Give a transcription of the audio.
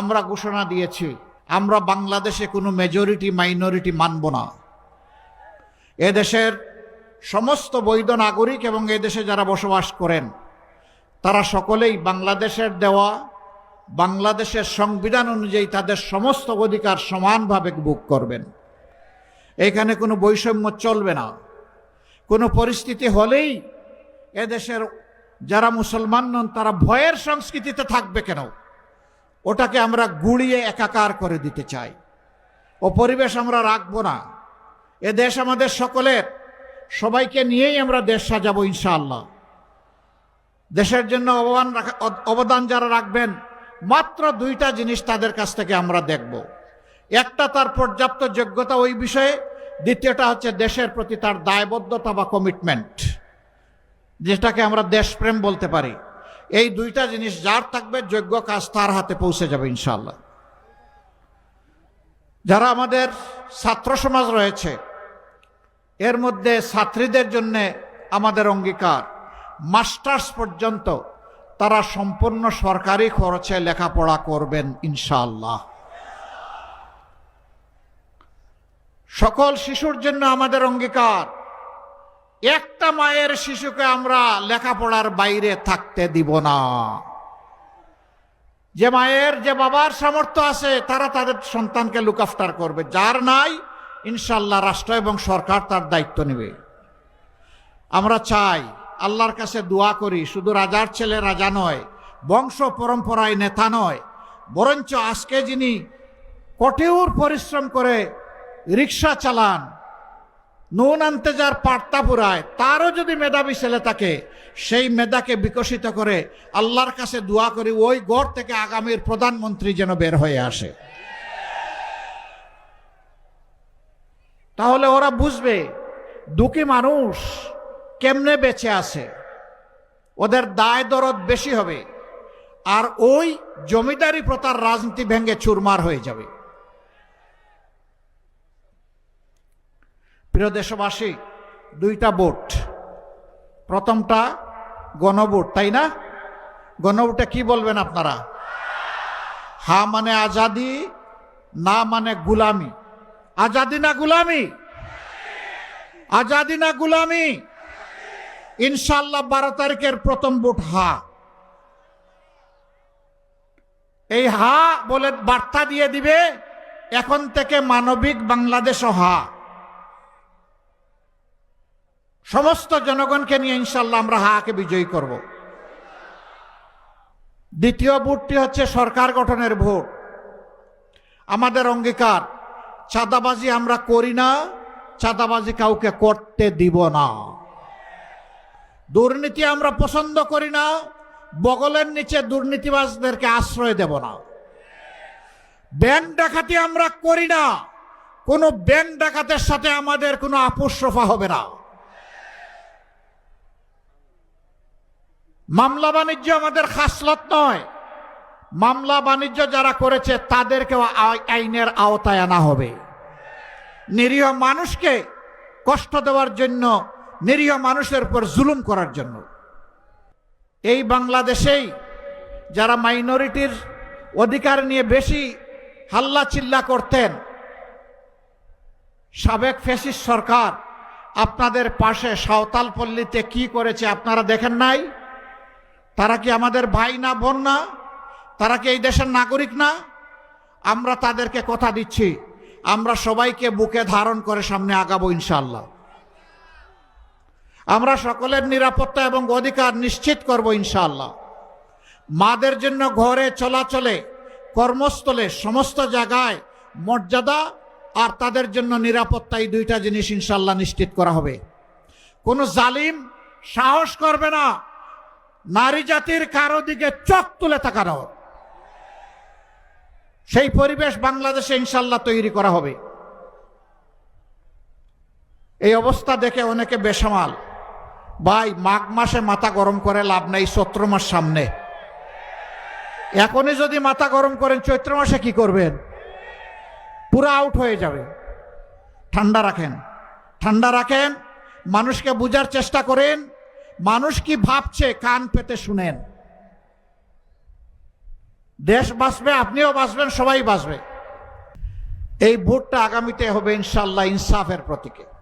আমরা ঘোষণা দিয়েছি, আমরা বাংলাদেশে কোনো মেজরিটি মাইনরিটি মানব না। এদেশের সমস্ত বৈধ নাগরিক এবং এদেশে যারা বসবাস করেন, তারা সকলেই বাংলাদেশের দেওয়া, বাংলাদেশের সংবিধান অনুযায়ী তাদের সমস্ত অধিকার সমানভাবে ভোগ করবেন। এখানে কোনো বৈষম্য চলবে না। কোনো পরিস্থিতি হলেই এদেশের যারা মুসলমান নন, তারা ভয়ের সংস্কৃতিতে থাকবে কেন? ওটাকে আমরা গুড়িয়ে একাকার করে দিতে চাই। ও পরিবেশ আমরা রাখব না। এ দেশ আমাদের সকলের। সবাইকে নিয়েই আমরা দেশ সাজাবো ইনশাআল্লাহ। দেশের জন্য অবদান রাখা, অবদান যারা রাখবেন, মাত্র দুইটা জিনিস তাদের কাছ থেকে আমরা দেখব। একটা তার পর্যাপ্ত যোগ্যতা ওই বিষয়ে, দ্বিতীয়টা হচ্ছে দেশের প্রতি তার দায়বদ্ধতা বা কমিটমেন্ট যেটাকে আমরা দেশপ্রেম বলতে পারি। এই দুইটা জিনিস যার থাকবে, যোগ্য কাজ তার হাতে পৌঁছে যাবে ইনশাল্লাহ যারা আমাদের ছাত্র সমাজ রয়েছে, এর মধ্যে ছাত্রীদের জন্য আমাদের অঙ্গীকার, মাস্টার্স পর্যন্ত তারা সম্পূর্ণ সরকারি খরচে লেখাপড়া করবেন ইনশাআল্লাহ। সকল শিশুর জন্য আমাদের অঙ্গীকার একটা মায়ের শিশুকে আমরা লেখাপড়ার বাইরে থাকতে দিব না। যে মায়ের, যে বাবার সামর্থ্য আছে, তারা তাদের সন্তানকে লুক আফটার করবে। যার নাই ইনশাল্লাহ রাষ্ট্র এবং সরকার তার দায়িত্ব নেবে। আমরা চাই, আল্লাহর কাছে দোয়া করি, শুধু রাজার ছেলে রাজা নয়, বংশ পরম্পরায় নেতা নয়, বরঞ্চ আজকে যিনি কঠোর পরিশ্রম করে রিক্সা চালান নুন আনতে যার পার্তা পুরায়, তারও যদি মেধাবী ছেলে থাকে, সেই মেধাকে বিকশিত করে আল্লাহর কাছে দোয়া করি, ওই গড় থেকে আগামীর প্রধানমন্ত্রী যেন বের হয়ে আসে। তাহলে ওরা বুঝবে, দুঃখী মানুষ কেমনে বেঁচে আছে। ওদের দায় দরদ বেশি হবে, আর ওই জমিদারি প্রথার রাজনীতি ভেঙে চুরমার হয়ে যাবে। প্রিয় দেশবাসী, দুইটা ভোট। প্রথমটা গণভোট, তাই না? গণভোটে কি বলবেন আপনারা? হা মানে আজাদি, না মানে গুলামি। আজাদি না গুলামি? আজাদি না গুলামি? ইনশাল্লাহ বারো তারিখের প্রথম ভোট হা। এই হা বলে বার্তা দিয়ে দিবে, এখন থেকে মানবিক বাংলাদেশ হা। সমস্ত জনগণকে নিয়ে ইনশাল্লাহ আমরা হাকে বিজয়ী করব। দ্বিতীয় ভোটটি হচ্ছে সরকার গঠনের ভোট। আমাদের অঙ্গীকার, চাঁদাবাজি আমরা করি না, চাঁদাবাজি কাউকে করতে দিব না। দুর্নীতি আমরা পছন্দ করি না, বগলের নিচে দুর্নীতিবাজদেরকে আশ্রয় দেব না। ব্যাংক ডাকাতি আমরা করি না, কোনো ব্যাংক ডাকাতের সাথে আমাদের কোনো আপোষরফা হবে না। মামলা বাণিজ্য আমাদের খাসলত নয়। মামলা বাণিজ্য যারা করেছে, তাদেরকেও আইনের আওতায় আনা হবে। নিরীহ মানুষকে কষ্ট দেওয়ার জন্য, নিরীহ মানুষের উপর জুলুম করার জন্য। এই বাংলাদেশেই যারা মাইনরিটির অধিকার নিয়ে বেশি হাল্লা চিল্লা করতেন, সাবেক ফেসিস সরকার আপনাদের পাশে সাঁওতাল পল্লীতে কি করেছে আপনারা দেখেন নাই? তারা কি আমাদের ভাই না, বোন না? তারা কি এই দেশের নাগরিক না? আমরা তাদেরকে কথা দিচ্ছি। আমরা সবাইকে বুকে ধারণ করে সামনে আগাবো ইনশাল্লাহ আমরা সকলের নিরাপত্তা এবং অধিকার নিশ্চিত করব ইনশাল্লাহ মাদের জন্য ঘরে চলাচলে, কর্মস্থলে, সমস্ত জায়গায় মর্যাদা আর তাদের জন্য নিরাপত্তা এই দুইটা জিনিস ইনশাল্লাহ নিশ্চিত করা হবে। কোনো জালিম সাহস করবে না। নারী জাতির কারও দিকে চোখ তুলে তাকানো। সেই পরিবেশ বাংলাদেশে ইনশাল্লাহ তৈরি করা হবে। এই অবস্থা দেখে অনেকে বেসামাল। ভাই, মাঘ মাসে মাথা গরম করে লাভ নেই চৈত্র মাস সামনে। এখনই যদি মাথা গরম করেন, চৈত্র মাসে কি করবেন? পুরো আউট হয়ে যাবে। ঠান্ডা রাখেন। ঠান্ডা রাখেন, মানুষকে বুঝার চেষ্টা করেন মানুষ কি ভাবছে? কান পেতে শুনেন। দেশ বাঁচবে, আপনিও বাঁচবেন, সবাই বাঁচবে। এই ভোটটা আগামীতে হবে ইনশাল্লাহ ইনসাফের প্রতীকে।